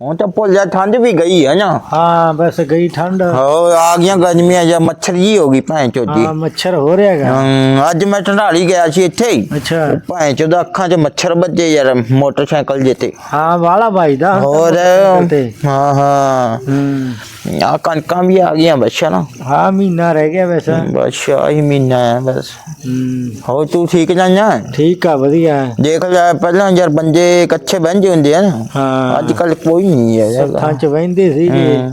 ਹੁਣ ਤਾਂ ਭੁੱਲ ਜਾ ਠੰਡ ਵੀ ਗਈ ਹੈ ਨਾ। ਹਾਂ ਬਸ ਗਈ ਠੰਡ। ਹੋ ਆ ਗਈਆਂ ਗਰਮੀਆਂ ਜਾਂ ਮੱਛਰ ਜੀ ਹੋ ਗਈ ਭੈਣ ਚੋਦੀ ਹਾਂ ਮੱਛਰ ਹੋ ਰਿਹਾ ਹੈਗਾ। ਅੱਜ ਮੈਂ ਢੰਡਾਲੀ ਗਿਆ ਸੀ ਇੱਥੇ ਹੀ। ਅੱਛਾ। ਭੈਣ ਚੋਦਾ ਅੱਖਾਂ 'ਚ ਮੱਛਰ ਵੱਜੇ ਯਾਰ ਮੋਟਰਸਾਈਕਲ ਜਿੱਤੇ ਹਾਂ ਵਾਲਾ ਭਾਈ ਦਾ ਹੋਰ ਤੇ। ਹਾਂ ਹਾਂ। ਹੂੰ। ਆ ਕਣਕਾਂ ਵੀ ਆ ਗਈਆਂ ਬੱਚਾ ਨਾ? ਹਾਂ ਮਹੀਨਾ ਰਹਿ ਗਿਆ ਵੈਸੇ ਬਸ ਆਹੀ ਮਹੀਨਾ ਹੈ ਬਸ। ਹੂੰ। ਹੋ ਤੂੰ ਠੀਕ ਜਾਈਆਂ ਠੀਕ ਆ ਵਧੀਆ। ਹੈ। ਦੇਖ ਲੈ ਪਹਿਲਾਂ ਯਾਰ ਬੰਦੇ ਕੱਚੇ ਬਹਿੰਦੇ ਹੁੰਦੇ ਆ ਨਾ। ਹਾਂ। ਅੱਜ ਕੱਲ ਕੋਈ ਨਹੀਂ ਹੈ ਹੈਗਾ। ਥਾਂ ਚ ਵਹਿੰਦੇ ਸੀ ਹਮ,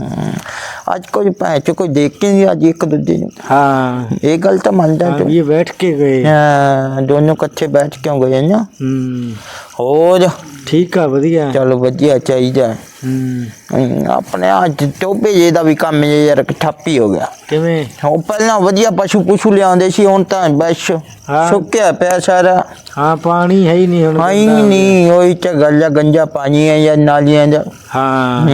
ਅੱਜ ਕੋਈ ਭੈਣ ਚ ਕੋਈ ਦੇਖ ਕੇ ਨਹੀਂ ਅੱਜ ਇੱਕ ਦੂਜੇ ਨੂੰ। ਹਾਂ। ਇਹ ਗੱਲ ਤਾਂ ਮੰਨਦਾ ਹਾਂ, ਤੂੰ। ਇਹ ਬੈਠ ਕੇ ਗਏ। ਹਾਂ ਦੋਨੋਂ ਇਕੱਠੇ ਬੈਠ ਕਿਉਂ ਗਏ ਨਾ? ਹੂੰ। ਹੋਰ? ਠੀਕ ਆ ਵਧੀਆ। ਚਲੋ ਵਧੀਆ ਚਾਹੀਦਾ। ਹੂੰ ਹਮ, ਆਪਣੇ ਅੱਜ ਟੋਪੇ ਜੇ ਦਾ ਵੀ ਕੰਮ ਜੇ ਯਾਰ ਠੱਪੀ ਹੋ ਗਿਆ। ਕਿਵੇਂ? ਉਹ ਪਹਿਲਾਂ ਵਧੀਆ ਪਸ਼ੂ ਪੁਸ਼ੂ ਲਿਆਉਂਦੇ ਸੀ ਹੁਣ ਤਾਂ ਬਸ ਹਾਂ। ਸੁੱਕਿਆ ਪਿਆ ਸਾਰਾ। ਹਾਂ ਪਾਣੀ ਹੈ ਹੀ ਨਹੀਂ ਹੁਣ ਹਾਈ ਗੰਦਾ। ਨਹੀਂ ਉਹੀ ਚ ਗੱਲਾ ਗੰਜਾ ਪਾਣੀ ਹੈ ਜਾਂ ਨਾਲੀਆਂ ਦਾ ਹਾਂ।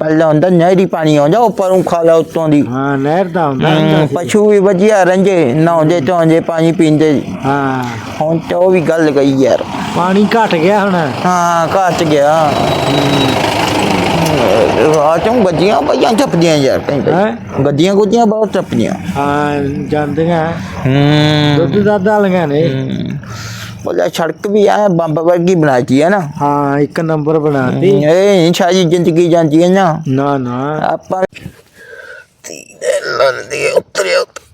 ਪਹਿਲਾਂ ਹੁੰਦਾ ਨਹਿਰੀ ਪਾਣੀ ਆਉਂਦਾ ਉੱਪਰੋਂ ਖਾਲਾ ਉੱਤੋਂ ਦੀ। ਹਾਂ ਨਹਿਰ ਦਾ ਹੁੰਦਾ। ਪਸ਼ੂ ਵੀ ਵਧੀਆ ਰੰਜੇ ਨਹਾਉਂਦੇ ਧੋਂਦੇ ਪਾਣੀ ਪੀਂਦੇ। ਹਾਂ। ਹੁਣ ਤਾਂ ਉਹ ਵੀ ਗੱਲ ਗਈ ਯਾਰ। ਪਾਣੀ ਘਟ ਗਿਆ ਹੁਣ। ਹਾਂ ਘਟ ਗਿਆ। ਰਾਤੋਂ ਗੱਡੀਆਂ ਬਈਆਂ ਟੱਪਦੀਆਂ ਯਾਰ ਕहीं ਹੈਂ? ਗੱਡੀਆਂ ਗੁੱਡੀਆਂ ਬਹੁਤ ਟੱਪਦੀਆਂ ਹਾਂ ਜਾਂਦੀਆਂ। ਹੂੰ। ਦੁੱਧ ਦਾਦਾ ਲਗਾ ਨੇ। ਬੋਲਾ ਸੜਕ ਵੀ ਆ ਬੰਬ ਵਰਗੀ ਬਣਾਈ ਹੈ ਨਾ। ਹਾਂ ਇੱਕ ਨੰਬਰ ਬਣਾਤੀ। ਇਹ ਨਹੀਂ ਸਾਰੀ ਜ਼ਿੰਦਗੀ ਜਾਂਦੀ ਹੈ ਨਾ। ਨਾ ਨਾ। ਆਪਾਂ ਤੀਨੇ ਲੰਦੀ ਉਤਰਿਆ ਪੈਂਦੇ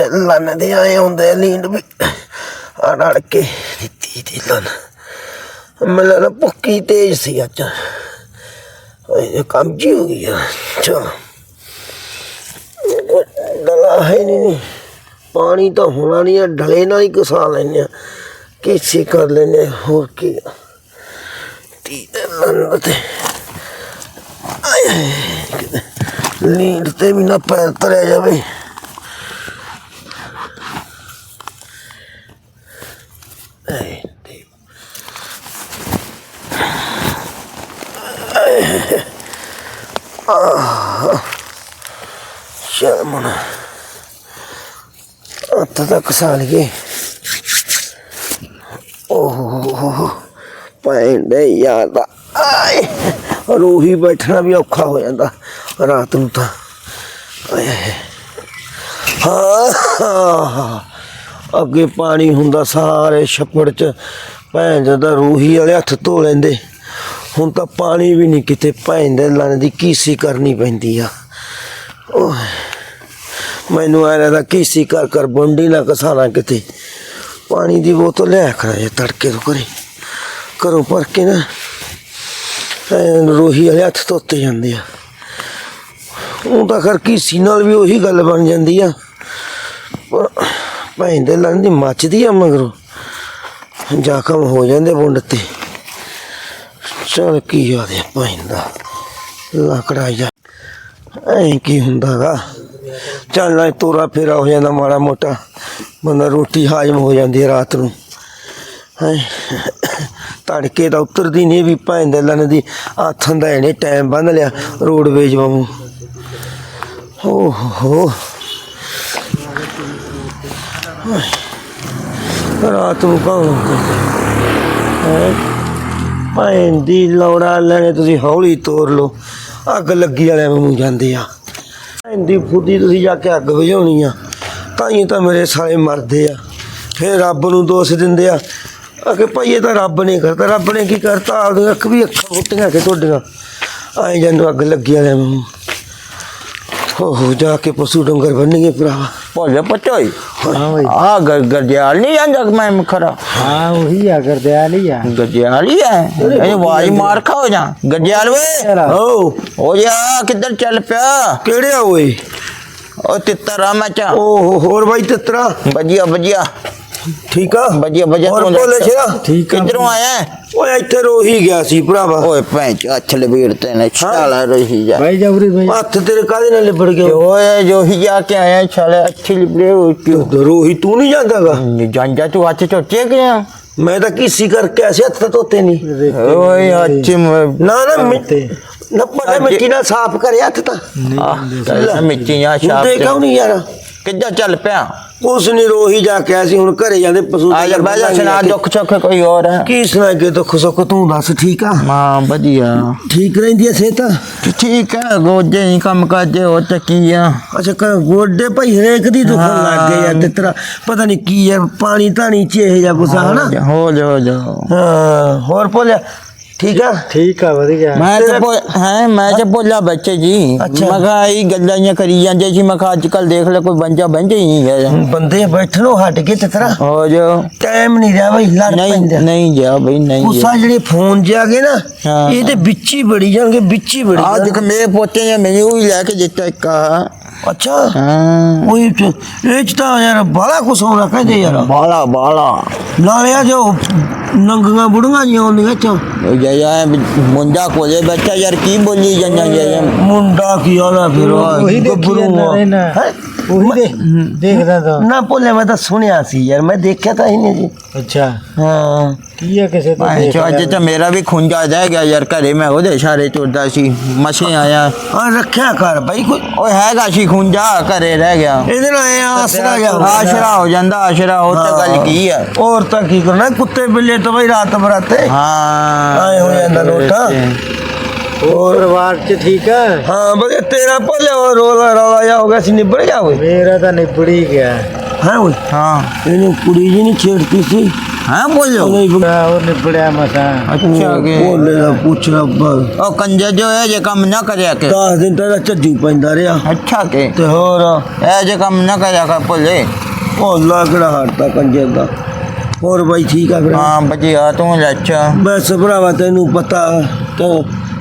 ਲੰਨ ਦੇ ਆਏ ਹੁੰਦੇ ਲੀਂਡ ਵੀ ਆ ਰੜ ਕੇ ਦਿੱਤੀ ਦੀ ਲੰਨ। ਮੈਨੂੰ ਭੁੱਕੀ ਤੇਜ਼ ਸੀ ਅੱਜ। ਇਹ ਕੰਮ ਜੀ ਹੋ ਗਿਆ। ਚਲ ਡਲਾ ਹੈ ਨਹੀਂ ਪਾਣੀ ਤਾਂ ਹੋਣਾ ਨਹੀਂ ਆ, ਡਲੇ ਨਾਲ ਹੀ ਘਸਾ ਲੈਨੇ ਆ। ਕਿਸੇ ਕਰ ਲੈਨੇ ਹੋਰ ਕੀ। ਤੀ ਦੇ ਲੰਨ ਤੇ। ਆਏ ਲੀਂਡ ਤੇ ਵੀ ਨਾ ਪੈਰ ਤਰਿਆ ਜਾਵੇ ਆਏ ਤੇ ਸ਼ਰਮਣਾ ਹੱਥ ਤੱਕ ਸਾਲ ਗਏ ਓਹ, ਪੈਂਦੇ ਯਾਦ ਆਏ, ਰੂਹੀ ਬੈਠਣਾ ਵੀ ਔਖਾ ਹੋ ਜਾਂਦਾ ਰਾਤ ਨੂੰ ਤਾਂ। ਆਏ, ਹਾਂ ਹਾਂ। ਅੱਗੇ ਪਾਣੀ ਹੁੰਦਾ ਸਾਰੇ ਛੱਪੜ ਚ, ਭੈਣ ਜਦਾ ਰੂਹੀ ਵਾਲੇ ਹੱਥ ਧੋ ਲੈਂਦੇ। ਹੁਣ ਤਾਂ ਪਾਣੀ ਵੀ ਨਹੀਂ ਕਿਤੇ, ਭੈਣ ਦੇ ਲੰਨ ਦੀ ਕੀਸੀ ਕਰਨੀ ਪੈਂਦੀ ਆ। ਓਏ। ਮੈਨੂੰ ਆ ਰਿਹਾ ਕੀਸੀ ਕਰ ਕਰ ਬੰਡੀ ਨਾ ਕਸਾਣਾ ਕਿਤੇ। ਪਾਣੀ ਦੀ ਬੋਤਲ ਲੈ ਕਰਾਂ ਜੇ ਤੜਕੇ ਤੋਂ ਕਰੇ ਘਰੋਂ ਭਰ ਕੇ ਨਾ ਰੋਹੀ ਵਾਲੇ ਹੱਥ ਧੋਤੇ ਜਾਂਦੇ ਆ। ਉਹ ਤਾਂ ਕਰ ਕੀਸੀ ਨਾਲ ਵੀ ਉਹੀ ਗੱਲ ਬਣ ਜਾਂਦੀ ਆ। ਪਰ ਭੈਣ ਦੇ ਲੰਨ ਦੀ ਮੱਚਦੀ ਆ ਮਗਰੋਂ। ਜ਼ਖਮ ਹੋ ਜਾਂਦੇ ਬੁੰਡ ਤੇ। ਚਲ ਕੀ ਯਾਦ ਹੈ ਭੈਣ ਦਾ। ਲੱਕੜਾ ਜਾ ਐਂ ਕੀ ਹੁੰਦਾਗਾ। ਚੱਲਣਾ ਤੋਰਾ ਫੇਰਾ ਹੋ ਜਾਂਦਾ ਮਾੜਾ ਮੋਟਾ। ਬੰਦਾ ਰੋਟੀ ਹਾਜ਼ਮ ਹੋ ਜਾਂਦੀ ਹੈ ਰਾਤ ਨੂੰ। ਤੜਕੇ ਤਾਂ ਉਤਰਦੀ ਨਹੀਂ ਵੀ ਭੈਣ ਦੇ ਲੰਨ ਦੀ ਆਥਨ ਦਾ ਇਹਨੇ ਟਾਈਮ ਬੰਨ ਲਿਆ ਰੋਡਵੇਜ ਵਾਂਗੂ। ਓ ਰਾਤ ਨੂੰ ਕੌਣ ਭੈਣ ਦੀ ਲੋੜਾ ਲੈਣੇ ਤੁਸੀਂ ਹੌਲੀ ਤੋਰ ਲਓ। ਅੱਗ ਲੱਗੀ ਵਾਲਿਆਂ ਨੂੰ ਜਾਂਦੇ ਆ। ਭੈਣ ਫੁੱਦੀ ਤੁਸੀਂ ਜਾ ਕੇ ਅੱਗ ਬੁਝਾਉਣੀ ਆ, ਤਾਂ ਹੀ ਤਾਂ ਮੇਰੇ ਸਾਲੇ ਮਰਦੇ ਆ। ਫਿਰ ਰੱਬ ਨੂੰ ਦੋਸ਼ ਦਿੰਦੇ ਆ। ਅਕੇ ਭਾਈ, ਇਹ ਤਾਂ ਰੱਬ ਨੇ ਕਰਤਾ। ਰੱਬ ਨੇ ਕੀ ਕਰਤਾ? ਆਪਦੀਆਂ ਅੱਖ ਵੀ ਅੱਖਾਂ ਫੁੱਟੀਆਂ ਕਿ ਤੁਹਾਡੀਆਂ। ਆਏ ਜਾਂਦੇ ਅੱਗ ਲੱਗੀ ਵਾਲਿਆਂ ਨੂੰ ਹੋ ਜਾ ਕੇ ਪਸ਼ੂ ਡੰਗਰ ਬੰਨਣਗੇ ਭਰਾਵਾ। ਭੋਲੇ ਪਟੋਈ ਹਾਂ ਆ ਗਰਜਿਆਲ ਨਹੀਂ ਜਾਂਦਾ ਮੈਂ ਮਖਰਾ? ਹਾਂ ਉਹੀ ਆ ਕਰਦਿਆ ਲਈ ਆ। ਗਰਜਿਆਲ ਹੀ ਹੈ ਇਹ ਆਵਾਜ਼ ਮਾਰ ਖਾ ਹੋ ਜਾ। ਗਰਜਿਆਲ ਵੇ ਓ ਹੋ ਜਾ ਕਿੱਧਰ ਚੱਲ ਪਿਆ? ਕਿਹੜੇ ਆ ਓਏ? ਉਹ ਤਿੱਤਰ ਆ ਮੈਂ ਚਾ ਓ ਹੋਰ ਬਾਈ ਤੇਤਰਾ? ਵਧੀਆ ਵਧੀਆ। ਠੀਕ ਆ? ਵਧੀਆ ਵਧੀਆ ਹੋਰ ਤੂੰ ਦੱਸ। ਸ਼ੇਰਾ? ਠੀਕ ਆ। ਕਿੱਧਰੋਂ ਆਇਆ ਓਏ ਇੱਥੇ ਰੋਹੀ ਗਿਆ ਸੀ ਭਰਾਵਾ। ਓਏ ਭੈਣ ਚ ਅੱਛ ਲਬੀੜ ਤੇ ਨੇ ਛਾਲਾ ਰਹੀ ਜਾ। ਬਾਈ ਜਾਵਰੀ ਬਾਈ। ਹੱਥ ਤੇਰੇ ਕਾਹਦੇ ਨਾਲ ਲਿਬੜ ਗਏ ਓਏ ਜੋ ਹੀ ਜਾ ਕੇ ਆਇਆ ਛਾਲੇ ਅੱਛੀ ਲਿਬੜੇ ਹੋ ਕਿਉਂ? ਰੋਹੀ ਤੂੰ ਨਹੀਂ ਜਾਂਦਾਗਾ? ਜਾਂਜਾ ਤੂੰ ਹੱਥ ਚੋਟੇ ਗਿਆ। ਮੈਂ ਤਾਂ ਕੀਸੀ ਕਰਕੇ ਐਸੇ ਹੱਥ ਤਾਂ ਧੋਤੇ ਨਹੀਂ। ਓਏ ਅੱਜ ਨਾ ਨਾ ਮਿੱਟੀ ਨਾ ਪਤਾ ਮਿੱਟੀ ਨਾਲ ਸਾਫ਼ ਕਰੇ ਹੱਥ ਤਾਂ। ਮਿੱਟੀਆਂ ਛਾਪ ਹੁੰਦੇ ਕਿਉਂ ਨਹੀਂ ਯਾਰ। ਕਿੱਦਾਂ ਚੱਲ ਪਿਆ? ਉਸ ਨੇ ਰੋਹੀ ਜਾ ਕੇ ਆਇਆ ਸੀ ਹੁਣ ਘਰੇ ਜਾਂਦੇ ਪਸ਼ੂ ਆ ਜਾ ਬਹਿ ਜਾ ਸੁਣਾ ਦੁੱਖ ਸੁੱਖ ਕੋਈ ਹੋਰ ਹੈ? ਕੀ ਸੁਣਾ ਕੇ ਦੁੱਖ ਸੁੱਖ ਤੂੰ ਦੱਸ ਠੀਕ ਆ? ਮਾਂ ਵਧੀਆ। ਠੀਕ ਰਹਿੰਦੀ ਐ ਸਿਹਤ? ਠੀਕ ਹੈ ਗੋਜੇ ਹੀ ਕੰਮ ਕਾਜੇ ਹੋ ਚੱਕੀ ਆ? ਅੱਛਾ ਗੋਡੇ ਭਾਈ ਹਰੇਕ ਦੀ ਦੁਖਣ ਲੱਗ ਗਏ ਯਾਰ ਤੇ ਤੇਰਾ ਪਤਾ ਨਹੀਂ ਕੀ ਯਾਰ ਪਾਣੀ ਧਾਣੀ ਚ ਇਹ ਜਾਂ ਆ ਹਨਾ? ਹੋ ਜਾ ਹੋ ਜਾ। ਹਾਂ ਹੋਰ ਭੋਲਿਆ ਠੀਕ ਆ ਠੀਕ ਆ ਵਧੀਆ ਮੈਂ ਤੇ ਹੈਂ ਮੈਂ ਤੇ ਭੋਲਾ ਬੱਚੇ ਜੀ ਅੱਛਾ। ਮੈਂ ਕਿਹਾ ਇਹ ਗੱਲਾਂ ਕਰੀ ਜਾਂਦੇ ਸੀ ਮੈਂ ਕਿਹਾ ਅੱਜ ਕੱਲ ਦੇਖ ਲੈ ਕੋਈ ਬੰਜਾ ਬੰਜਾ ਹੀ ਨਹੀਂ ਹੈ ਬੰਦੇ ਬੈਠਣੋਂ ਹਟ ਕੇ ਤੇ ਤੇਰਾ ਹੋ ਜਾ ਟਾਈਮ ਨਹੀਂ ਰਿਹਾ ਬਈ ਲੜ ਪੈਂਦਾ ਨਹੀਂ ਜਾ ਬਈ ਨਹੀਂ ਗੁੱਸਾ ਜਾ ਜਿਹੜੇ ਫੋਨ ਜਾ ਗਏ ਨਾ ਹਾਂ। ਇਹ ਤੇ ਵਿੱਚ ਹੀ ਬੜੀ ਜਾਣਗੇ ਵਿੱਚ ਹੀ ਬੜੀ ਆ ਦੇਖ। ਮੇਰੇ ਪੋਤੇ ਨੇ ਮੈਨੂੰ ਵੀ ਲੈ ਕੇ ਦਿੱਤਾ ਇੱਕ ਆਹ। ਅੱਛਾ। ਹਾਂ। ਉਹ ਇਹ ਚ ਤਾਂ ਯਾਰ ਬਾਲਾ ਕੁਛ ਹੋਣਾ ਕਹਿੰਦੇ ਯਾਰ। ਬਾਲਾ ਬਾਲਾ ਨਾਲੇ ਆ ਜੋ ਨੰਗੀਆਂ ਬੁੜੀਆਂ ਜੀਆਂ ਹੁੰਦੀਆਂ ਚ ਉਹ ਜਾਇਆ ਮੁੰਡਾ ਕੋਲੇ ਬੱਚਾ ਯਾਰ ਕੀ ਬੋਲੀ ਜਾਂਦਾ ਜਾਇਆ ਮੁੰਡਾ ਕੀ ਆਲਾ ਫਿਰ? ਉਹੀ ਗੱਭਰੂ। ਹੈਂ? ਉਹੀ ਦੇ ਦੇਖਦਾ ਤਾਂ। ਨਾ ਭੁੱਲੇ ਮੈਂ ਤਾਂ ਸੁਣਿਆ ਸੀ ਯਾਰ ਮੈਂ ਦੇਖਿਆ ਤਾਂ ਹੀ ਨਹੀਂ ਜੀ। ਅੱਛਾ। ਹਾਂ। ਕੀ ਹੈ ਕਿਸੇ ਤੋਂ ਚੋ ਅੱਜ ਤਾਂ ਮੇਰਾ ਵੀ ਖੁੰਝਾ ਰਹਿ ਗਿਆ ਯਾਰ ਘਰੇ ਮੈਂ ਉਹਦੇ ਇਸ਼ਾਰੇ ਤੁਰਦਾ ਸੀ ਮਸੇ ਆਇਆ। ਆ ਰੱਖਿਆ ਕਰ ਬਾਈ ਕੋਈ ਓਏ ਹੈਗਾ ਸੀ ਖੁੰਝਾ ਘਰੇ ਰਹਿ ਗਿਆ। ਇਹਦੇ ਨਾਲ ਇਹ ਆਸਰਾ ਜਾ ਆਸ਼ਰਾ ਹੋ ਜਾਂਦਾ ਆਸ਼ਰਾ ਉਹ ਤਾਂ ਗੱਲ ਕੀ ਹੈ ਹੋਰ ਤਾਂ ਕੀ ਕਰਨਾ ਕੁੱਤੇ ਬਿੱਲੇ ਤਾਂ ਬਈ ਰਾਤ ਬਰਾਤੇ। ਹਾਂ। ਆਏ ਹੋ ਜਾਂਦਾ ਲੋਟਾ। ਹੋਰ ਪਰਿਵਾਰ ਚ ਠੀਕ ਆ? ਹਾਂ ਬਈ ਤੇਰਾ ਭੁੱਲਿਆ ਰੋਲਾ ਰੌਲਾ ਜਾ ਹੋ ਗਿਆ ਸੀ ਨਿਬੜ ਗਿਆ ਓਏ? ਮੇਰਾ ਤਾਂ ਨਿਬੜੀ ਗਿਆ। ਹਾਂ ਓਏ? ਹਾਂ। ਇਹਨੂੰ ਕੁੜੀ ਜੀ ਨਹੀਂ ਛੇੜਤੀ ਸੀ। ਹਾਂ ਬੋਲੋ। ਨਹੀਂ ਉਹ ਨਿਬੜਿਆ ਮਸਾਂ। ਅੱਛਾ ਕੇ ਬੋਲੇ ਦਾ ਪੁੱਛਣਾ ਉਹ ਕੰਜਰ ਜੋ ਹੈ ਜੇ ਕੰਮ ਨਾ ਕਰਿਆ ਕੇ। 10 ਦਿਨ ਤੇਰਾ ਝੱਜੂ ਪੈਂਦਾ ਰਿਹਾ। ਅੱਛਾ ਕੇ। ਤੇ ਹੋਰ? ਇਹ ਜੇ ਕੰਮ ਨਾ ਕਰਿਆ ਕਰ ਭੋਲੇ। ਉਹ ਲਾਗੜਾ ਹਟਦਾ ਕੰਜਰ ਦਾ? ਹੋਰ ਬਾਈ ਠੀਕ ਆ ਫਿਰ? ਹਾਂ ਬਚਿਆ ਤੂੰ ਲੱਛਾ ਬਸ ਭਰਾਵਾ ਤੈਨੂੰ ਪਤਾ ਤੇ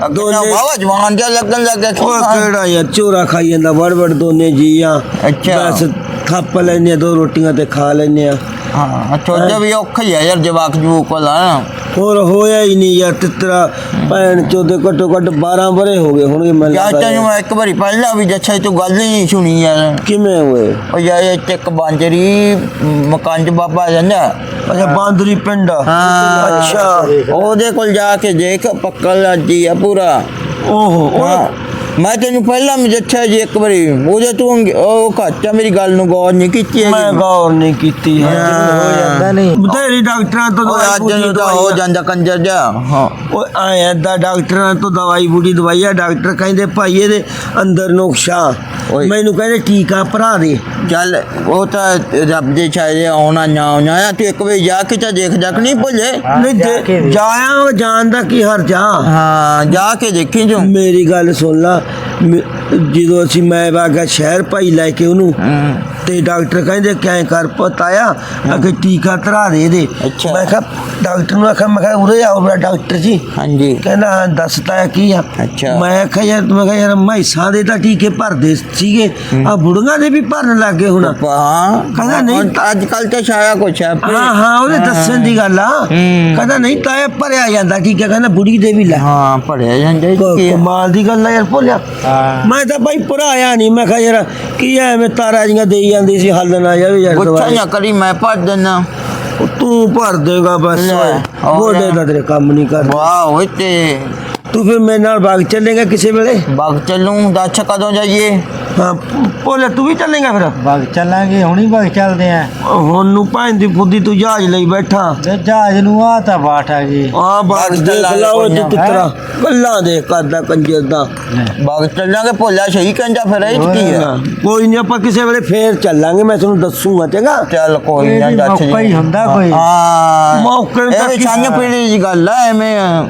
ਅੱਗੇ ਨਾ ਬਾਵਾ ਜਵਾਨ ਜਿਹਾ ਲੱਗਣ ਲੱਗ ਗਿਆ ਉਹ ਕਿਹੜਾ ਯਾਰ ਚੋਰਾ ਖਾਈ ਜਾਂਦਾ ਵੜ ਵੜ ਦੋਨੇ ਜੀਆਂ ਅੱਛਾ। ਬਸ ਥੱਪ ਲੈਨੇ ਆ, ਦੋ ਰੋਟੀਆਂ ਤੇ ਖਾ ਲੈਨੇ ਆ। ਹਾਂ ਛੋਟੇ ਵੀ ਔਖਾ ਹੀ ਹੈ ਯਾਰ ਜਵਾਕ ਜੂ ਕੋਲ ਆ ਹੋਰ ਹੋਇਆ ਹੀ ਨਹੀਂ ਯਾਰ ਤਿੱਤਰਾ। ਭੈਣ ਚੋਦੇ ਘੱਟੋ ਘੱਟ 12 ਬਰੇ ਹੋ ਗਏ ਹੋਣਗੇ ਮੈਨੂੰ ਯਾ ਲੱਗਦਾ ਤੈਨੂੰ ਮੈਂ ਇੱਕ ਵਾਰੀ ਪਹਿਲਾਂ ਵੀ ਦੱਸਿਆ ਤੂੰ ਗੱਲ ਹੀ ਨਹੀਂ ਸੁਣੀ ਯਾਰ। ਕਿਵੇਂ ਹੋਏ ਉਹ ਯਾਰ ਇਹ ਤੇ ਇੱਕ ਬਾਂਜਰੀ ਮਕਾਨ ਚ ਬਾਬਾ ਜਾਂਦਾ। ਅੱਛਾ ਬਾਂਦਰੀ ਪਿੰਡ ਅੱਛਾ। ਉਹਦੇ ਕੋਲ ਜਾ ਕੇ ਦੇਖ ਪੱਕਾ ਲੱਜੀ ਆ ਪੂਰਾ। ਓਹੋ ਉਹ ਮੈਂ ਤੈਨੂੰ ਪਹਿਲਾਂ ਵੀ ਦੱਸਿਆ ਜੀ ਇੱਕ ਵਾਰੀ ਉਹਦੇ ਤੂੰ ਅੰਗ- ਉਹ ਘੱਟ ਮੇਰੀ ਗੱਲ ਨੂੰ ਗੌਰ ਨਹੀਂ ਕੀਤੀ ਮੈਂ। ਗੌਰ ਨਹੀਂ ਕੀਤੀ। ਹੈ ਹੋ ਜਾਂਦਾ ਨਹੀਂ ਬਥੇਰੀ ਡਾਕਟਰਾਂ ਤੋਂ ਉਹ ਦਵਾਈ ਅੱਜ ਬੂਟੀ ਨੂੰ ਤਾਂ ਹੋ ਦਵਾਈ ਜਾਂਦਾ ਕੰਜਰ ਜਾ ਹਾਂ। ਉਹ ਆਏ ਏਦਾਂ ਡਾਕਟਰਾਂ ਤੋਂ ਦਵਾਈ ਬੂਟੀ ਦਵਾਈ ਆ ਡਾਕਟਰ ਕਹਿੰਦੇ ਭਾਈ ਇਹਦੇ ਅੰਦਰ ਨੁਕਸ਼ਾ ਓਏ। ਮੈਨੂੰ ਕਹਿੰਦੇ ਟੀਕਾ ਭਰਾ ਦੇ। ਚੱਲ ਉਹ ਤਾਂ ਰੱਬ ਦੇ ਚਾਹੇ ਆਉਣਾ ਨਾ ਆਉਣਾ ਆ। ਤੂੰ ਇੱਕ ਵਾਰੀ ਜਾ ਕੇ ਤਾਂ ਦੇਖ ਜਾ ਕੇ ਨਹੀਂ ਭੁੱਲੇ? ਨਹੀਂ ਜਾ ਕੇ ਦੇ- ਦੇਖ। ਜਾਇਆ ਜਾਣ ਦਾ ਕੀ ਹਰਜਾ ਹਾਂ ਜਾ ਕੇ ਦੇਖੀ ਜੋ ਮੇਰੀ ਗੱਲ ਸੁਣ ਲਾ। ਜਦੋਂ ਅਸੀਂ ਮੈਂ ਵਾਗਾ ਸ਼ਹਿਰ ਭਾਈ ਲੈ ਕੇ ਉਹਨੂੰ ਤੇ ਡਾਕਟਰ ਕਹਿੰਦੇ ਕਿਵੇਂ ਕਰ ਪਤਾਇਆ ਅਗੇ ਟੀਕਾ ਧਰਾ ਦੇ ਦੇ। ਅੱਛਾ। ਮੈਂ ਕਿਹਾ ਡਾਕਟਰ ਨੂੰ ਆਖਿਆ ਮੈਂ ਕਿਹਾ ਉਰੇ ਆਓ ਮੇਰਾ ਡਾਕਟਰ ਜੀ। ਹਾਂਜੀ। ਕਹਿੰਦਾ ਹਾਂ, ਦੱਸਤਾ ਹੈ ਕੀ ਆ। ਅੱਛਾ। ਮੈਂ ਕਿਹਾ ਯਾਰ ਮੈਂ ਕਿਹਾ ਯਾਰ ਮੈਸਾਂ ਦੇ ਤਾਂ ਟੀਕੇ ਭਰਦੇ ਸੀਗੇ। ਆ ਬੁੜੀਆਂ ਦੇ ਵੀ ਭਰਨ ਲੱਗ ਹੁਣ। ਹਾਂ। ਕਹਿੰਦਾ ਨਹੀਂ। ਅੱਜ ਕੱਲ ਤਾਂ ਛਾਇਆ ਕੁਛ ਹੈ ਹਾਂ ਹਾਂ ਉਹਦੇ ਦੱਸਣ ਦੀ ਗੱਲ ਆ। ਹੂੰ। ਕਹਿੰਦਾ ਨਹੀਂ ਤਾਂ ਇਹ ਭਰਿਆ ਜਾਂਦਾ ਟੀਕਾ ਕਹਿੰਦਾ ਬੁੜੀ ਦੇ ਵੀ ਲੈ। ਹਾਂ ਪੜਿਆ ਜਾਂਦਾ ਜੀ ਕ- ਕੀ ਆ। ਕਮਾਲ ਦੀ ਗੱਲ ਆ ਯਾਰ ਭੋਲਿਆ। ਹਾਂ। ਮੈਂ ਤਾਂ ਭਾਈ ਭਰਾਇਆ ਨਹੀਂ ਮੈਂ ਕਿਹਾ ਯਾਰ ਕੀ ਐਵੇਂ ਤਾਰਾ ਜੀਆਂ ਦੇਈ ਜਾਂਦੀ ਸੀ ਹੱਲ ਨਾ ਜਾਵੇ ਯਾਰ ਦਵਾਈ ਨਾ ਕਰੀ ਮੈਂ ਭਰ ਉਹ ਤੂੰ ਭਰ ਦੇਗਾ ਬਸ। ਗੋਡੇ ਦਾ ਤੇਰੇ ਕੰਮ ਨਹੀਂ ਕਰ ਵਾਹ ਓਏ ਤੇ। ਤੂੰ ਫਿਰ ਮੇਰੇ ਨਾਲ ਬਾਗ ਚੱਲੇਗਾ ਕਿਸੇ ਵੇਲੇ? ਬਾਗ ਚੱਲੂੰ ਦੱਸ ਕਦੋਂ ਜਾਈਏ? ਹਾਂ ਭੋਲੇ ਤੂੰ ਵੀ ਚੱਲੇਗਾ ਫਿਰ? ਬਾਗ ਚੱਲਾਂਗੇ ਹੁਣੀ ਬਾਗ ਚੱਲਦੇ ਆ। ਹੁਣ ਨੂੰ ਭਾਂ ਦੀ ਫੁੱਦੀ ਤੂੰ ਜਹਾਜ਼ ਲਈ ਬੈਠਾ। ਤੇ ਜਹਾਜ਼ ਨੂੰ ਆ ਤਾਂ ਬਾਟ ਆ ਗਈ। ਆ ਬਾਗ ਬਾਗ ਦੇਖ ਚੱਲਾਂਗੇ ਲਾ ਉਹ ਕੋਈ ਨਾ, ਤੂੰ ਕਿਤਰਾ ਕੱਲਾ ਦੇ ਕਰਦਾ ਕੰਜਰ ਦਾ। ਬਾਗ ਚੱਲਾਂਗੇ ਭੋਲਾ ਸਹੀ ਕਹਿੰਦਾ ਫਿਰ ਇਹ 'ਚ ਕੀ ਹੈ ਕੋਈ ਨਹੀਂ ਆਪਾਂ ਕਿਸੇ ਵੇਲੇ ਫੇਰ ਚੱਲਾਂਗੇ ਮੈਂ ਤੁਹਾਨੂੰ ਦੱਸੂਗਾ ਚੰਗਾ? ਚੱਲ ਕੋਈ ਇਹ ਨਾ ਵੀ ਦੱਸ ਮੌਕਾ ਹੀ ਹੁੰਦਾ ਕੋਈ। ਹਾਂ ਮੌਕੇ ਤਾਂ ਇਹ ਕੀ- ਪੀੜੀ ਦੀ ਗੱਲ ਆ ਐਵੇਂ ਆ।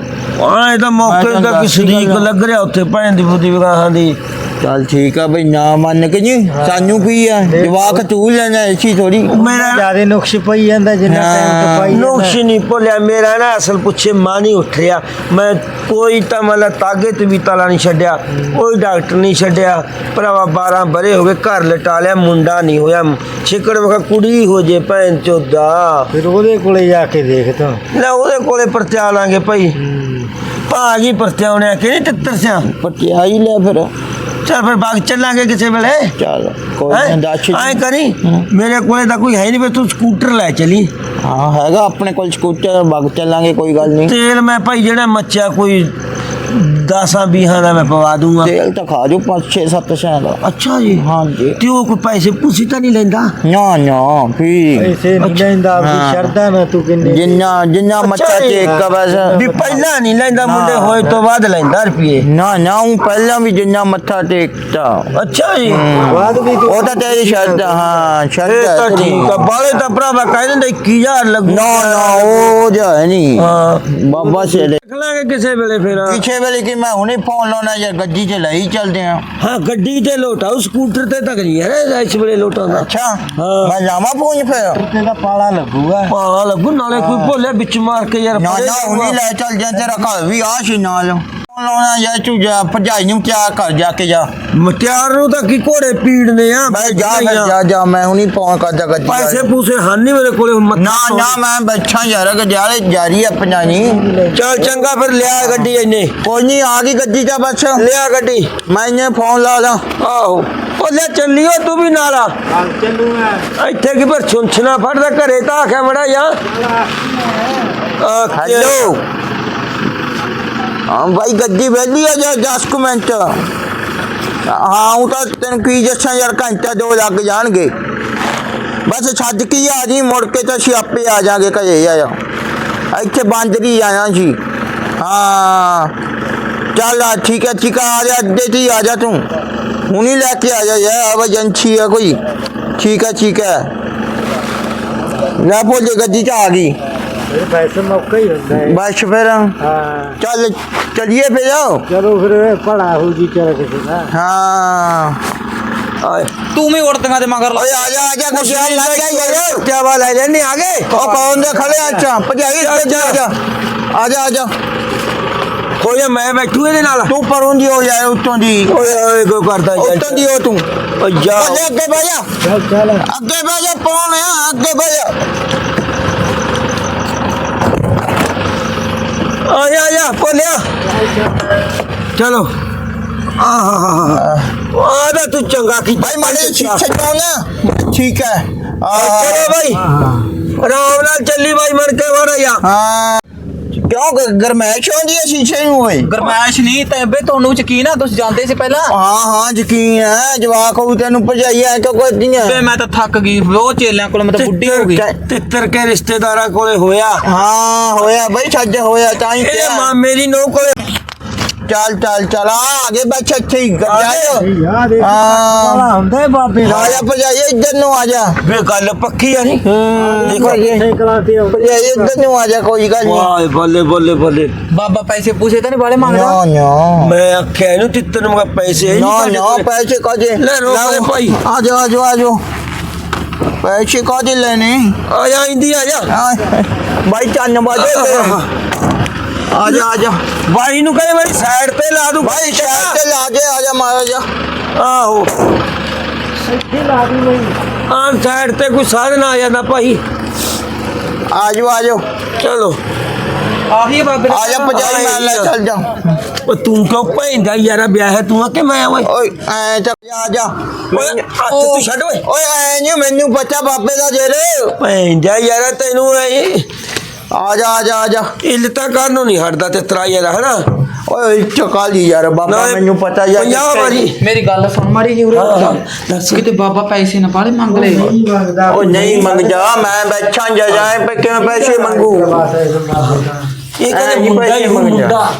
ਇਹ ਤਾਂ ਮੌਕੇ ਮੈਂ ਦਾ ਕਿ ਦੱਸ ਦੀ ਸ਼ਰੀਕ ਗੱਲ ਆ। ਲੱਗ ਰਿਹਾ ਉੱਥੇ ਭੈਣ ਦੀ ਫੁੱਦੀ ਵਿਗਾਹਾਂ ਦੀ। ਚੱਲ ਠੀਕ ਆ ਬਈ ਨਾ ਮੰਨ ਕੇ ਜੀ ਸਾਨੂੰ ਕੀ ਆ? ਜਵਾਕ ਤੂੰ ਲੈਣਾ ਐਸੀ ਥੋੜੀ ਮੇਰਾ ਜ਼ਿਆਦਾ ਨੁਕਸ ਪਈ ਜਾਂਦਾ ਜਿੰਨਾ ਟਾਈਮ ਤੇ ਪਾਈ। ਨੁਕਸ਼ ਨਹੀਂ ਭੁੱਲਿਆ ਮੇਰਾ ਨਾ ਅਸਲ ਪੁੱਛੇ ਮਾਂ ਨਹੀਂ ਉੱਠ ਰਿਹਾ ਮੈਂ ਕੋਈ ਤਾਂ ਮਤਲਬ ਤਾਗੇ ਤੇ ਵੀ ਤਾਲਾ ਨਹੀਂ ਛੱਡਿਆ ਕੋਈ ਡਾਕਟਰ ਨਹੀਂ ਛੱਡਿਆ। ਭਰਾਵਾ 12 ਬਰੇ ਹੋ ਗਏ ਘਰ ਲਟਾ ਲਿਆ ਮੁੰਡਾ ਨਹੀਂ ਹੋਇਆ। ਛਿਕੜ ਵਖਾ ਕੁੜੀ ਹੋ ਜੇ ਭੈਣ ਚੋਦਾ। ਫਿਰ ਉਹਦੇ ਕੋਲੇ ਜਾ ਕੇ ਦੇਖ ਤੂੰ। ਲੈ ਉਹਦੇ ਕੋਲੇ ਪਰਤਿਆ ਲਾਂਗੇ ਭਾਈ। ਭਾਗੀ ਪਰਤਿਆਉਣਿਆ ਕਿਹੜੀ ਤਿੱਤਰ ਸਿਆ? ਪਟਿਆਈ ਲੈ ਫਿਰ। ਚੱਲ ਫਿਰ ਬਾਗ ਚੱਲਾਂਗੇ ਕਿਸੇ ਵੇਲੇ। ਚੱਲ ਕੋਈ ਨਹੀਂ ਦੱਸ ਐ ਕਰੀ ਮੇਰੇ ਕੋਲੇ ਤਾਂ ਕੋਈ ਹੈ ਨਹੀਂ ਫਿਰ ਤੂੰ ਸਕੂਟਰ ਲੈ ਚਲੀ। ਹਾਂ ਹੈਗਾ ਆਪਣੇ ਕੋਲ ਸਕੂਟਰ ਵਗ ਚੱਲਾਂਗੇ ਕੋਈ ਗੱਲ ਨਹੀਂ। ਤੇਲ ਮੈਂ ਭਾਈ ਜਿਹੜਾ ਮੱਚਿਆ ਕੋਈ 10 20 ਦਾ ਮੈਂ ਪਵਾ ਦੂੰਗਾ। ਤੇਲ ਤਾਂ ਖਾ ਜੋ 5 6 7 ਸ਼ਾਂ ਦਾ। ਅੱਛਾ ਜੀ। ਹਾਂਜੀ। ਤੇ ਉਹ ਕੋਈ ਪੈਸੇ ਪੂਸੀ ਤਾਂ ਨਹੀਂ ਲੈਂਦਾ? ਨਾ ਨਾ ਫਿਰ ਪੈਸੇ ਨਹੀਂ ਲੈਂਦਾ ਹਾਂ। ਆਪਣੀ ਸ਼ਰਧਾ ਨਾ ਤੂੰ ਕਿੰਨੇ ਜਿੰਨਾ ਜਿੰਨਾ ਮੱਥਾ ਅੱਛਾ ਜੀ। ਟੇਕ ਬਸ। ਵੀ ਪਹਿਲਾਂ ਨਹੀਂ ਲੈਂਦਾ ਮੁੰਡੇ ਹੋਏ ਤੋਂ ਬਾਅਦ ਲੈਂਦਾ ਰੁਪਏ ਨਾ ਨਾ ਉਹ ਪਹਿਲਾਂ ਵੀ ਜਿੰਨਾ ਮੱਥਾ ਟੇਕਤਾ ਅੱਛਾ ਜੀ। ਬਾਅਦ ਵੀ ਤੂੰ ਉਹ ਤਾਂ ਤੇਰੀ ਸ਼ਰਤ ਆ, ਹਾਂ ਇਹ ਸ਼ਰਤ ਤਾਂ ਠੀਕ ਆ। ਬਾਲੇ ਤਾਂ ਭਰਾਵਾ ਕਹਿ ਦਿੰਦੇ 21000 ਲੱਗੂ। ਨਾ ਨਾ ਉਹ ਜਾ ਨਹੀਂ। ਹਾਂ। ਬਾਬਾ ਸੇਲੇ ਦੇਖ ਲਾਂਗੇ ਕਿਸੇ ਵੇਲੇ ਫਿਰ। ਪਿੱਛੇ ਵੇਲੇ ਕਿ ਮੈਂ ਹੁਣੇ ਫੋਨ ਲਾਉਣਾ ਜਾਂ ਗੱਡੀ 'ਚ ਲਈ ਚੱਲਦੇ ਆ ਹਾਂ ਗੱਡੀ ਤੇ ਲੋਟਾਉ ਸਕੂਟਰ ਤੇ ਤੱਕ ਨਹੀਂ ਹੈ ਇਸ ਵੇਲੇ ਲੋਟਾਉਂਦਾ ਅੱਛਾ ਹਾਂ। ਮੈਂ ਜਾਵਾਂ ਪਹੁੰਚ ਫਿਰ? ਤੇਰਾ ਪਾਲਾ ਲੱਗੂਗਾ। ਪਾਲਾ ਲੱਗੂ ਨਾਲੇ ਕੋਈ ਭੋਲੇ ਵਿੱਚ ਮਾਰ ਕੇ ਯਾਰ ਨਾ ਨਾ। ਹੁਣੇ ਲੈ ਚੱਲ ਜਾ ਤੇਰਾ ਘਰ ਵੀ ਆ ਸੀ ਨਾਲ। ਲਾਉਣਾ ਜਾਂ ਤੂੰ ਜਾ ਭਜਾਈ ਨੂੰ ਕਿਆ ਕਰ ਜਾ ਕੇ ਜਾ। ਮਟਿਆਰ ਨੂੰ ਤਾਂ ਕੀ ਘੋੜੇ ਪੀੜਨੇ ਆ ਮੈਂ ਜਾ ਫਿਰ ਜਾ ਜਾ ਮੈਂ ਹੁਣੀ ਫੋਨ ਕਰਦਾ ਗੱਡੀ ਪੈਸੇ। ਪੂਸੇ ਹਨ ਨਹੀਂ ਮੇਰੇ ਕੋਲੇ ਹੁਣ ਨਾ ਨਾ ਮੈਂ ਬੱਚਾ ਯਾਰ ਗਜਾਲੇ ਜਾਰੀ ਆਪਣਾ ਨਹੀਂ ਚੱਲ ਚੰਗਾ ਫਿਰ ਲਿਆ ਗੱਡੀ ਇੰਨੇ ਕੋਈ ਨਹੀਂ ਆ ਗਈ ਗੱਡੀ ਦਾ ਬਸ। ਲਿਆ ਗੱਡੀ। ਮੈਂ ਇਹਨੇ ਫੋਨ ਲਾ ਲਾਂ ਆਹੋ। ਉਹ ਲੈ ਚੱਲਿਓ ਤੂੰ ਵੀ ਨਾਲ ਆ। ਹਾਂ ਚੱਲੂਗਾ ਇੱਥੇ ਕੀ ਪਰ ਛੁੰਛਣਾ ਫੜਦਾ ਘਰੇ ਤਾਂ ਆਖਿਆ ਮੜਾ ਜਾ। ਹੈਲੋ। ਹਾਂ ਬਾਈ, ਗੱਡੀ ਵੇਲੀ ਆ ਜਾ 10 ਕੁ ਮਿੰਟ? ਹਾਂ, ਉਹ ਤਾਂ ਤੈਨੂੰ ਕੀ ਦੱਸਾਂ ਯਾਰ, ਘੰਟਾ ਦੋ ਲੱਗ ਜਾਣਗੇ। ਬਸ ਛੱਡ ਕੇ ਹੀ ਆ ਜੀ, ਮੁੜ ਕੇ ਤਾਂ ਅਸੀਂ ਆਪੇ ਆ ਜਾਾਂਗੇ ਘਰੇ ਆ ਜਾ ਇੱਥੇ ਬਾਂਦਰੀ ਆਇਆ ਜੀ ਹਾਂ, ਚੱਲ ਆ, ਠੀਕ ਹੈ ਠੀਕ ਆ ਆ ਜਾ ਅੱਡੇ ਤੇ ਹੀ ਆ ਜਾ ਤੂੰ। ਹੁਣੀ ਲੈ ਕੇ ਆ ਜਾ ਯਾਰ, ਐਮਰਜੈਂਸੀ ਹੈ ਕੋਈ। ਠੀਕ ਹੈ ਠੀਕ ਹੈ ਨਾ ਭੁੱਲ ਗੱਡੀ ਚ ਆ ਗਈ। ਇਹ ਪੈਸੇ ਮੌਕਾ ਹੀ ਹੁੰਦਾ ਹੈ ਬਸ ਫਿਰ। ਹਾਂ। ਚੱਲ ਚਲਿਏ ਫਿਰ ਚਲੋ ਫਿਰ ਪੜਾ ਹੋ ਜੀ ਚਲ ਕਿਸੇ ਦਾ। ਹਾਂ। ਆਏ। ਤੂੰ ਵੀ ਉੜਦੀਆਂ ਦੇ ਮਗਰ ਓਏ ਆ ਜਾ ਆ ਜਾ ਕੁਛ ਲੱਗ ਗਿਆ ਯਾਰ ਕਿਆ ਵਾ ਲੈ ਲੈਣੇ ਆ ਗਏ ਉਹ ਕੌਣ ਦੇ ਖੜੇ ਆ ਚਾ ਭਜਾਈ ਇੱਥੇ ਜਾ ਜਾ। ਆ ਜਾ ਆ ਜਾ। ਹੋ ਜਾ ਮੈਂ ਬੈਠੂ ਇਹਦੇ ਨਾਲ। ਤੂੰ ਪਰੋਂ ਦੀ ਹੋ ਜਾਏ ਉੱਤੋਂ ਦੀ। ਓਏ ਓਏ ਕੋ ਕਰਦਾ ਉੱਤੋਂ ਦੀ ਹੋ ਤੂੰ। ਓ ਜਾ। ਅੱਗੇ ਬਹਿ ਜਾ। ਚੱਲ ਚੱਲ। ਅੱਗੇ ਬਹਿ ਜਾ ਪੌਣ ਆ ਅੱਗੇ ਬਹਿ ਜਾ। ਆ ਜਾ ਆ ਜਾ ਭੋਲਿਆ। ਚਲੋ। ਆਹ ਦਾ ਤੂੰ ਚੰਗਾ ਕੀ ਭਾਈ ਮਾੜੇ ਨਾ। ਠੀਕ ਹੈ। ਚਲੋ ਭਾਈ। ਆਰਾਮ ਨਾਲ ਚੱਲੀ ਭਾਈ ਮਣ ਕੇ ਵੜਾ ਹਾਂ। ਕਿਉਂ ਗ- ਗਰਮੈਸ਼ ਆਉਂਦੀ ਹੈ ਸ਼ੀਸ਼ੇ ਨੂੰ ਓਏ? ਗਰਮੈਸ਼ ਨਹੀਂ ਤੇ ਬੇ ਤੁਹਾਨੂੰ ਯਕੀਨ ਆ ਤੁਸੀਂ ਜਾਂਦੇ ਸੀ ਪਹਿਲਾਂ? ਹਾਂ ਹਾਂ ਯਕੀਨ ਹੈ ਜਵਾਕ ਹੋਊ ਤੈਨੂੰ ਭਜਾਈ ਐ ਕਿਉਂ ਕਰਦੀ ਹੈ? ਬੇ ਮੈਂ ਤਾਂ ਥੱਕ ਗਈ ਉਹ ਚੇਲਿਆਂ ਕੋਲ ਮੈਂ ਤਾਂ ਬੁੱਢੀ ਹੋ ਗਈ। ਤਿੱਤਰ ਕੇ ਰਿਸ਼ਤੇਦਾਰਾਂ ਕੋਲੇ ਹੋਇਆ। ਹਾਂ। ਹੋਇਆ ਬਈ ਛੱਜ ਹੋਇਆ ਤਾਂ ਹੀ ਇਹ ਕਿਹਾ। ਮਾਮੇ ਦੀ ਨੋ ਕੋਲੇ ਚੱਲ ਚੱਲ ਚੱਲ ਆ ਆਗੇ ਬੱਚ ਇੱਥੇ ਹੀ ਜਾ ਯਾਰ ਇਹ ਹਾਂ। ਪਾਲਾ ਹੁੰਦਾ ਹੈ ਬਾਬੇ ਦਾ। ਆ ਜਾ ਭਜਾਈ ਇੱਧਰ ਨੂੰ ਆ ਜਾ। ਵੇ ਗੱਲ ਪੱਕੀ ਆ ਨਹੀਂ ਦੇਖੋ ਇਹ ਸਾਈਕਲਾਂ ਤੇ ਆਉਂਦੇ ਭਜਾਈ ਇੱਧਰ ਨੂੰ ਆ ਜਾ ਕੋਈ ਗੱਲ ਨਹੀਂ ਵਾਹ ਬੱਲੇ ਬੱਲੇ ਬੱਲੇ। ਬਾਬਾ ਪੈਸੇ ਪੂਸੇ ਤਾਂ ਨਹੀਂ ਬਾਲੇ ਮੰਗਦਾ? ਨਾ ਨਾ। ਮੈਂ ਆਖਿਆ ਇਹਨੂੰ ਤਿੱਤਰ ਨੂੰ ਮੈਂ ਪੈਸੇ ਹੀ ਨਾ ਨਹੀਂ ਨਾ ਪੈਸੇ ਕਾਜੇ ਲੈ ਰੋਕ ਲੈ ਭਾਈ। ਆ ਜਾ ਆ ਜਾ ਆ ਜਾ। ਪੈਸੇ ਕਾਜੇ ਲੈਣੇ? ਆ ਜਾ ਇੰਦੀ ਆ ਜਾ। ਹਾਂ। ਬਾਈ ਚੰਨ ਬਾਜੇ ਆ ਜਾ ਆ ਜਾ। ਬਾਈ ਨੂੰ ਕਹੇ ਮੇਰੀ ਸਾਈਡ ਤੇ ਲਾ ਦੂੰ। ਭਾਈ ਸ਼ਹਿਰ ਤੇ ਲਾ ਕੇ ਆ ਜਾ ਮਾਰਾ ਜਾ ਆਹੋ ਇੱਥੇ ਲਾ ਦੀ ਨਹੀਂ ਆਂ ਸਾਈਡ ਤੇ ਕੋਈ ਸਾਧਨ ਆ ਜਾਂਦਾ ਭਾਈ। ਆ ਜਾ ਆ ਜਾ ਚਲੋ। ਆਹੀ ਬਾਬੇ ਆ ਜਾ ਭਜਾਈ ਮੈਂ ਲੈ ਚੱਲ ਜਾ। ਉਹ ਤੂੰ ਕਿਉਂ ਪੈਂਦਾ ਯਾਰਾ ਵਿਆਹ ਹੈ ਤੂੰ ਆ ਕਿ ਮੈਂ ਓਏ ਓਏ ਐ ਚੱਲ ਆ ਜਾ। ਓਏ ਹੱਥ ਤੂੰ ਛੱਡ ਓਏ। ਓਏ ਐ ਨਹੀਂ ਮੈਨੂੰ ਪਤਾ ਬਾਬੇ ਦਾ ਦੇ ਰੇ ਪੈਂਦਾ ਯਾਰਾ ਤੈਨੂੰ ਐ ਆ ਜਾ ਆ ਜਾ ਆ ਜਾ ਇਲਤਾ ਕਰਨੋਂ ਨਹੀਂ ਹਟਦਾ ਤੇ ਤਰਾ ਯਾਰਾ ਹਨਾ? ਓਏ ਚਕਾ ਲਈ ਯਾਰ ਬਾਬਾ ਨਾ, ਮੈਨੂੰ ਪਤਾ ਯਾਰ ਪੰਜਾਹ ਵਾਰੀ। ਮੇਰੀ ਗੱਲ ਸੁਣ ਮਾਰੀ ਜੀ ਉਰੇ। ਹਾਂ, ਹਾਂ, ਦੱਸ। ਕਿਤੇ ਬਾਬਾ ਪੈਸੇ ਨਾ ਬਾਲੇ ਮੰਗ ਨਹੀਂ ਮੰਗਦਾ। ਉਹ ਨਹੀਂ ਮੰਗ ਜਾ ਮੈਂ ਬੈਠਾ ਜਾ ਜਾਏ ਪੇ ਕਿਵੇਂ ਪੈਸੇ ਮੰਗੂ? ਇਹ ਕਹਿੰਦੇ ਨੀ ਮੁੰਡਾ ਹੀ ਜਾ। ਮੁੰਡਾ।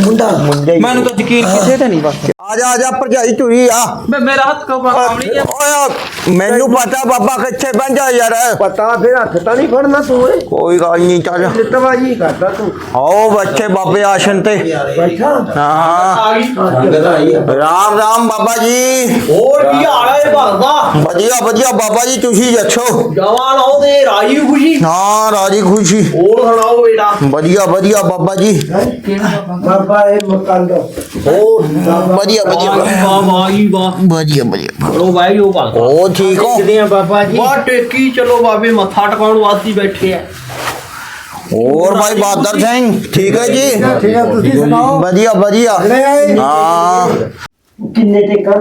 ਮੁੰਡਾ। ਮੁੰਡੇ ਮੈਨੂੰ ਤਾਂ ਯਕੀਨ ਕਿਸੇ ਤੇ ਨਹੀਂ ਬਸ। ਆ ਜਾ ਆ ਜਾ ਭਰਜਾਈ ਤੁਰੀ ਆ। ਬੇ ਮੇਰਾ ਹੱਥ ਕੋ ਕਾਮੜੀ ਆ। ਓਏ ਮੈਨੂੰ ਪਤਾ ਬਾਬਾ ਕਿੱਥੇ ਬੰਦਾ ਯਾਰ। ਪਤਾ ਫਿਰ ਹੱਥ ਤਾਂ ਨਹੀਂ ਫੜਨਾ ਤੂੰ ਓਏ। ਕੋਈ ਗੱਲ ਨਹੀਂ ਚੱਲ। ਲਿੱਤਵਾਜੀ ਕਰਦਾ ਤੂੰ। ਆਓ ਬੱਚੇ ਬਾਬੇ ਆਸ਼ਨ ਤੇ। ਬੈਠਾ। ਹਾਂ। ਰਾਮ ਰਾਮ ਬਾਬਾ ਜੀ। ਹੋਰ ਕੀ ਹਾਲ ਹੈ ਭਗਤਾ ਵਧੀਆ ਵਧੀਆ ਬਾਬਾ ਜੀ ਤੁਸੀਂ ਦੱਸੋ? ਜਵਾਨ ਤੇ ਰਾਜੀ ਖੁਸ਼ੀ? ਹਾਂ ਰਾਜੀ ਖੁਸ਼ੀ। ਹੋਰ ਸੁਣਾਓ ਬੇਟਾ? ਵਧੀਆ ਵਧੀਆ ਬਾਬਾ ਜੀ। ਬਾਬਾ ਇਹ ਮਕੰਦ। ਹੋਰ? ਵਧੀਆ ਵਧੀਆ। ਵਾਹ ਵਾਹ ਜੀ ਵਾਹ ਵਧੀਆ ਵਧੀਆ। ਚਲੋ ਬਾਈ ਉਹ ਭਗਤਾ ਉਹ ਠੀਕ ਹੋ? ਦੇਖਦੇ ਆ ਬਾਬਾ ਜੀ। ਵਾਹ ਟੇਕੀ ਚਲੋ ਬਾਬੇ ਮੱਥਾ ਟਿਕਾਉਣ ਵਾਸਤੇ ਹੀ ਬੈਠੇ ਆ। ਹੋਰ ਭਾਈ ਬਾਦਰ ਸਿੰਘ ਠੀਕ ਹੈ? ਜੀ? ਠੀਕ ਹੈ ਤੁਸੀਂ ਸੁਣਾਓ? ਵਧੀਆ ਵਧੀਆ। ਲੈ। ਹਾਂ। ਕਿੰਨੇ ਟੇਕਾ?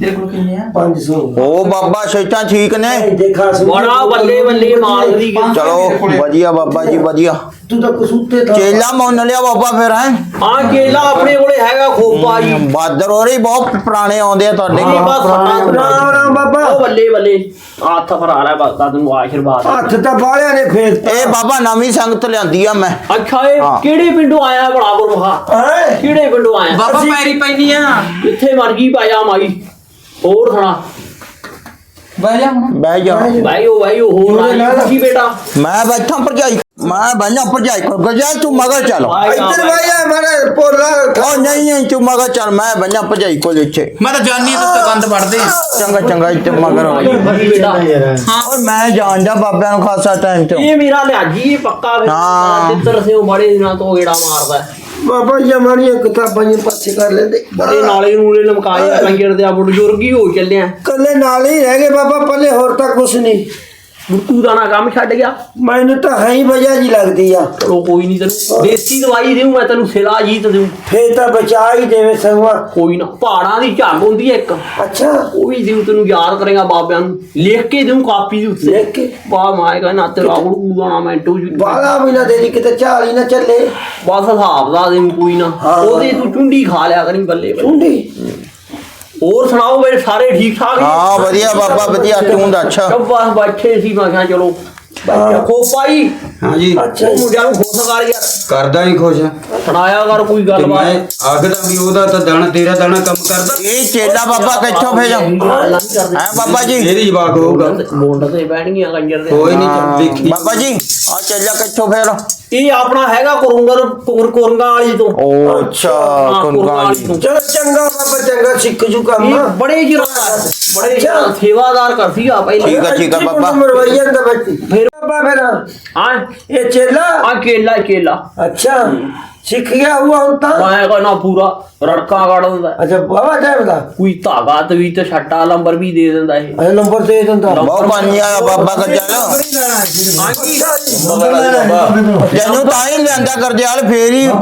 ਤੇਰੇ ਕੋਲ ਕਿੰਨੇ ਆ? 500 ਉਹ ਬਾਬਾ ਸੇਚਾਂ ਠੀਕ ਨੇ? ਦੇਖਾ ਸੁਣ ਬੜਾ ਬੱਲੇ ਬੱਲੇ ਮਾਰਦੀ ਚਲੋ ਵਧੀਆ ਬਾਬਾ ਜੀ ਵਧੀਆ। ਤੂੰ ਤਾਂ ਕਸੂਤੇ ਤਾਂ ਚੇਲਾ ਮੰਨ ਲਿਆ ਬਾਬਾ ਫਿਰ ਹੈ? ਆ ਕੇਲਾ ਆਪਣੇ ਕੋਲੇ ਹੈਗਾ ਖੋਪਾ ਜੀ ਬਾਦਰ ਹੋਰੀ ਬਹੁਤ ਪੁਰਾਣੇ ਆਉਂਦੇ ਆ ਤੁਹਾਡੇ ਇਹ ਕੋਲ। ਬਸ ਬਾਬਾ। ਉਹ ਬੱਲੇ ਬੱਲੇ ਹੱਥ ਫਰਾ ਲੈ ਬਸ ਦਾਦੂ ਨੂੰ ਆਸ਼ੀਰਵਾਦ। ਹੱਥ ਤਾਂ ਬਾਲਿਆਂ ਨੇ ਫੇਰਤਾ ਇਹ ਬਾਬਾ ਨਵੀਂ ਸੰਗਤ ਲਿਆਂਦੀ ਆ ਮੈਂ। ਅੱਛਾ ਇਹ ਹਾਂ। ਕਿਹੜੇ ਪਿੰਡੋਂ ਆਇਆ ਬੜਾ ਗੁਰਮਹਾ ਹੈ? ਕਿਹੜੇ ਪਿੰਡੋਂ ਆਇਆ? ਬਾਬਾ ਪੈਰੀ ਪੈਣੀ ਆ ਕਿੱਥੇ ਮਰਜ਼ੀ ਪਾਇਆ ਮਾਈ? ਹੋਰ ਸੁਣਾ। ਬਹਿ ਜਾ ਹੁਣ। ਬਹਿ ਜਾ। ਭਾਈ ਉਹ ਭਾਈ ਉਹ ਹੋਰ ਆਈ ਕੀ ਬੇਟਾ? ਮੈਂ ਬੈਠਾ ਭਰਜਾਈ। ਮੈਂ ਬੰਨਾ ਭਰਜਾਈ ਕੋਲ। ਗਜਾ ਤੂੰ ਮਗਰ ਚੱਲ। ਨਾ ਇੱਧਰ ਭਾਈ। ਭਾਈ ਮਾਰੇ ਪੋਲਾ ਉਹ ਨਹੀਂ ਨਹੀਂ ਤੂੰ ਮਗਰ ਚੱਲ। ਮੈਂ ਬੰਨਾ ਭਰਜਾਈ ਕੋਲ ਇੱਥੇ। ਮੈਂ ਤਾਂ ਜਾਨੀ ਆ ਤੇ ਗੰਦ ਵੜਦੇ ਚੰਗਾ ਚੰਗਾ ਇੱਥੇ ਮਗਰ ਹੋ ਜਾ। ਬੇਟਾ। ਓਏ ਮੈਂ ਜਾਣਦਾ ਬਾਬਿਆਂ ਨੂੰ ਖਾਸਾ ਟਾਈਮ ਤੋਂ। ਇਹ ਮੇਰਾ ਲਿਆਜੀ ਇਹ ਪੱਕਾ ਫਿਰ ਹਾਂ। ਚਿੱਤਰ ਸੇ ਉਹ ਬੜੇ ਦਿਨਾਂ ਤੋਂ ਗੇੜਾ ਮਾਰਦਾ। ਹੈ। ਬਾਬਾ ਜੀ ਮਾਰੀਆਂ ਕਿਤਾਬਾਂ ਜੀ ਪਾਸੇ ਕਰ ਲੈਂਦੇ। ਬੜੇ ਨਾਲੇ ਨੂਲੇ ਲਮਕਾਏ ਕੰਜਰ ਦੇ ਆ ਬਜ਼ੁਰਗ ਹੀ ਹੋ ਚੱਲਿਆ ਕੱਲੇ ਨਾਲ ਹੀ ਰਹਿ ਗਏ ਬਾਬਾ ਪੱਲੇ ਹੋਰ ਤਾਂ ਕੁਛ ਨਹੀਂ। ਤੂੰ ਦਾ ਨਾ ਕੰਮ ਛੱਡ ਗਿਆ? ਮੈਨੂੰ ਤਾਂ ਹੈ ਹੀ ਵਜ੍ਹਾ ਜੀ ਲੱਗਦੀ ਆ। ਚਲੋ ਕੋਈ ਨਹੀਂ ਤੈਨੂੰ ਦੇਸੀ ਦਵਾਈ ਦੇਉ ਮੈਂ ਤੈਨੂੰ ਸਿਰਾ ਜੀਤ ਦੇਉ ਫੇਰ ਤਾਂ ਬਚਾ ਹੀ ਦੇਵੇ ਸੰਗਵਾ ਕੋਈ ਨਾ ਪਹਾੜਾਂ ਦੀ ਝੱਗ ਹੁੰਦੀ ਹੈ ਇੱਕ। ਅੱਛਾ। ਉਹ ਵੀ ਦੇਉ ਤੈਨੂੰ ਯਾਦ ਕਰੇਗਾ ਬਾਬਿਆਂ ਨੂੰ। ਲਿਖ ਕੇ ਦੇਉ ਕਾਪੀ ਦੇ ਉੱਤੇ। ਲਿਖ ਕੇ? ਬਾ ਮਾਏਗਾ ਨਾ ਤੇ ਰਾਗੂ ਕੂਦਾਣਾ ਮੈਂਟੂ ਜੀ ਬਾਲਾ ਵੀ ਨਾ ਦੇਦੀ ਕਿਤੇ ਝਾਲ ਹੀ ਨਾ ਚੱਲੇ। ਬਸ ਹਿਸਾਬ ਦਾ ਦੇਉ ਕੋਈ ਨਾ। ਉਹਦੇ ਤੂੰ ਚੁੰਡੀ ਖਾ ਲਿਆ ਕਰੀ ਬੱਲੇ ਬੱਲੇ। ਚੁੰਡੀ? ਹੋਰ ਸੁਣਾਓ ਮੇਰੇ ਸਾਰੇ ਠੀਕ ਠਾਕ ਨੇ? ਹਾਂ ਵਧੀਆ ਬਾਬਾ ਵਧੀਆ ਤੂੰ ਦਾ ਅੱਛਾ ਬਸ ਬੈਠੇ ਸੀ ਮੈਂ ਕਿਹਾ ਚਲੋ। ਹਾਂ। ਖੋਪਾਈ ਹਾਂਜੀ ਅੱਛਾ। ਮੁੰਡਿਆਂ ਨੂੰ ਖੁਸ਼ ਕਰ ਯਾਰ। ਕਰਦਾ ਹੀ ਖੁਸ਼ ਸੁਣਾਇਆ ਕਰ ਕੋਈ ਤੇ ਗੱਲਬਾਤ? ਮੈਂ ਆਖਦਾ ਵੀ ਉਹਦਾ ਤਾਂ ਦਾਣਾ ਤੇਰਾ ਦਾਣਾ ਕੰਮ ਕਰਦਾ। ਇਹ ਚੇਲਾ ਬਾਬਾ ਕਿੱਥੋਂ ਗੱਲਾਂ ਕਰਦੇ ਹੈ। ਬਾਬਾ ਜੀ? ਇਹਦੀ ਜਵਾਕ ਹੋਊਗਾ। ਮੁੰਡ ਤੇ ਬਹਿਣਗੀਆਂ ਕੰਜਰ ਦੇ। ਕੋਈ ਨਹੀਂ ਬਾਬਾ ਜੀ ਆ ਚੇਲਾ ਕਿੱਥੋਂ ਫੇਰ? ਇਹ ਆਪਣਾ ਹੈਗਾ ਕੁਰੰਗਰ ਕੁਰ ਕੁਰੰਗਾ ਵਾਲੀ ਤੋਂ। ਅੱਛਾ ਕੁਰੰਗਾ ਵਾਲੀ ਤੋਂ। ਚਲੋ ਚੰਗਾ ਬਾਬਾ ਚੰਗਾ ਸਿੱਖ ਜੂ ਕੰਮ। ਬੜੇ ਜਿਹੜਾ ਬੜੇ ਅੱਛਾ। ਸੇਵਾਦਾਰ ਕਰ ਸੀਗਾ ਪਹਿਲੇ ਠੀਕ ਆ, ਠੀਕ ਆ ਬਾਬਾ। ਮਰਵਾਈਆਂ ਦਾ ਬੱਚੀ। ਫਿਰ ਬਾਬਾ ਫਿਰ ਹਾਂ। ਇਹ ਚੇਲਾ? ਆ ਕੇਲਾ ਕੇਲਾ। ਅੱਛਾ ਸਿੱਖ ਗਿਆ ਹੁਆ ਹੁਣ ਤਾਂ? ਮੈਂ ਕਹਿੰਦਾ ਪੂਰਾ ਰੜਕਾ ਕੱਢ ਦਿੰਦਾ। ਅੱਛਾ ਬਾਬਾ ਟਾਈਮ ਦਾ? ਕੋਈ ਧਾਗਾ ਤੇ ਵੀ ਤੇ ਛੱਟਾ ਲੰਬਰ ਵੀ ਦੇ ਦਿੰਦਾ ਇਹ। ਅਜੇ ਨੰਬਰ ਦੇ ਦਿੰਦਾ। ਬਹੁਤ ਪਾਣੀ ਆਇਆ ਬਾਬਾ ਗੱਜਲ ਜੈਨੂੰ ਤਾਂ ਹੀ ਲਿਆਂਦਾ ਕਰਜਿਆਲ ਫੇਰ ਹੀ ਹਾਂ।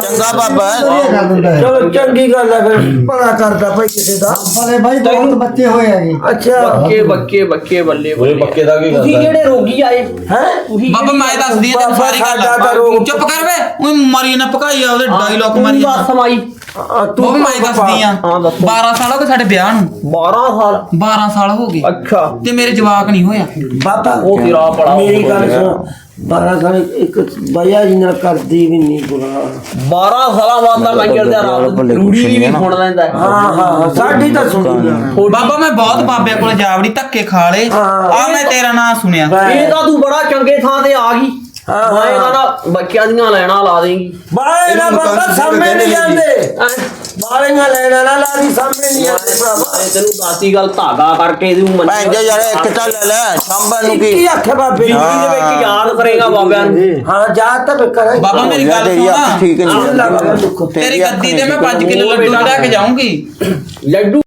ਚੰਗਾ ਬਾਬਾ ਹੈ। ਚਲੋ ਚੰਗੀ ਗੱਲ ਹੈ ਫਿਰ। ਭਲਾ ਕਰਦਾ ਭਾਈ ਕਿਸੇ ਦਾ। ਭਲੇ ਭਾਈ ਬਹੁਤ ਬੱਚੇ ਹੋਏ ਹੈਗੇ। ਅੱਛਾ ਬੱਕੇ ਬੱਕੇ ਬੱਕੇ ਬੱਲੇ ਬੱਲੇ। ਬੱਕੇ ਦਾ ਕੀ ਤੁਸੀਂ ਕਿਹੜੇ ਰੋਗੀ ਆਏ ਹੈ? ਤੁਸੀਂ ਬਾਬਾ ਮੈਂ ਦੱਸਦੀ ਆ ਤੈਨੂੰ ਸਾਰੀ ਸਾਡਾ ਤਾਂ ਰੋਗ- ਗੱਲ ਚੁੱਪ ਕਰ ਵੇ ਉਹ ਮਰੀ ਨਾ ਭਕਾਈ ਆ ਉਹਦੇ ਡਾਇਲੌਗ ਮਾਰੀ ਤੂੰ ਦੱਸ ਮਾਈ। ਬਾਬਾ ਮੈਂ ਦੱਸਦੀ ਆ ਹਾਂ, ਦੱਸੋ। 12 ਸਾਲ ਹੋ ਗਏ ਸਾਡੇ ਵਿਆਹ ਨੂੰ। 12 ਸਾਲ? 12 ਸਾਲ ਹੋ ਗਏ। ਅੱਛਾ। ਤੇ ਮੇਰੇ ਜਵਾਕ ਨਹੀਂ ਹੋਇਆ। ਬਾਬਾ ਉਹ ਤੇਰਾ ਬੜਾ ਮੇਰੀ ਗੱਲ ਸੁਣ। 12 ਸਾਲ ਇੱਕ ਬਾਇਆ ਜੀ ਨਾਲ ਕਰਦੀ ਵੀ ਨਹੀਂ ਬੁਰਾ 12 ਸਾਲਾਂ ਬਾਅਦ ਦਾ ਕੰਜਰ ਦਾ ਰਾਤ ਰੂੜੀ ਵੀ ਨਹੀਂ ਸੁਣ ਲੈਂਦਾ ਹੈ। ਹਾਂ ਹਾਂ ਹਾਂ, ਸਾਡੀ ਤਾਂ ਸੁਣੀ ਆ ਬਾਬਾ ਮੈਂ ਬਹੁਤ ਬਾਬਿਆਂ ਕੋਲ ਜਾਵੜੀ ਧੱਕੇ ਖਾ ਲੇ ਹਾਂ। ਆ ਮੈਂ ਤੇਰਾ ਨਾਂ ਸੁਣਿਆ। ਇਹ ਤਾਂ ਤੂੰ ਬੜਾ ਚੰਗੇ ਥਾਂ ਤੇ ਆ ਗਈ। ਹਾਂ, ਹਾਂ। ਮੈਂ ਕਹਿੰਦਾ ਬੱਚਿਆਂ ਦੀਆਂ ਲੈਣਾ ਲਾ ਦੇਂਗੀ। ਬਾਲੇ ਨਾ ਇਹਨੂੰ ਸਾਹਮਣੇ ਨਹੀਂ ਜਾਂਦੇ। ਹੈਂ? ਬਾਲੀਆਂ ਲੈਣਾ ਨਾ ਲਾਦੀ ਸਾਹਮਣੇ ਨਹੀਂ ਜਾਂਦੇ ਭਰਾਵਾ। ਮੈਂ ਤੈਨੂੰ ਦਾਤੀ ਗੱਲ ਧਾਗਾ ਕਰਕੇ ਤੂੰ ਮੰਨ ਭੈਣ ਜੀ ਯਾਰ ਇੱਕ ਤਾਂ ਲੈ ਲੈ ਸਾਂਭਣ ਨੂੰ ਕੀ ਕੀ? ਆਖੇ ਬਾਬੇ ਨੇ? ਜ਼ਿੰਦਗੀ ਦੇ ਵਿੱਚ ਯਾਦ ਕਰੇਗਾ ਬਾਬਿਆਂ ਨੂੰ। ਹਾਂ ਜਾ ਤਾਂ ਕਰਾਂ ਬਾਬਾ ਮੇਰੀ ਗੱਲ ਤੇਰੀ ਅੱਖ ਸੁਣ ਠੀਕ ਨਹੀਂ ਦੁੱਖ ਤੇਰੀ ਗੱਦੀ ਤੇ ਮੈਂ 5 ਕਿਲੋ ਲੱਡੂ ਲੈ ਕੇ ਜਾਊਂਗੀ। ਲੱਡੂ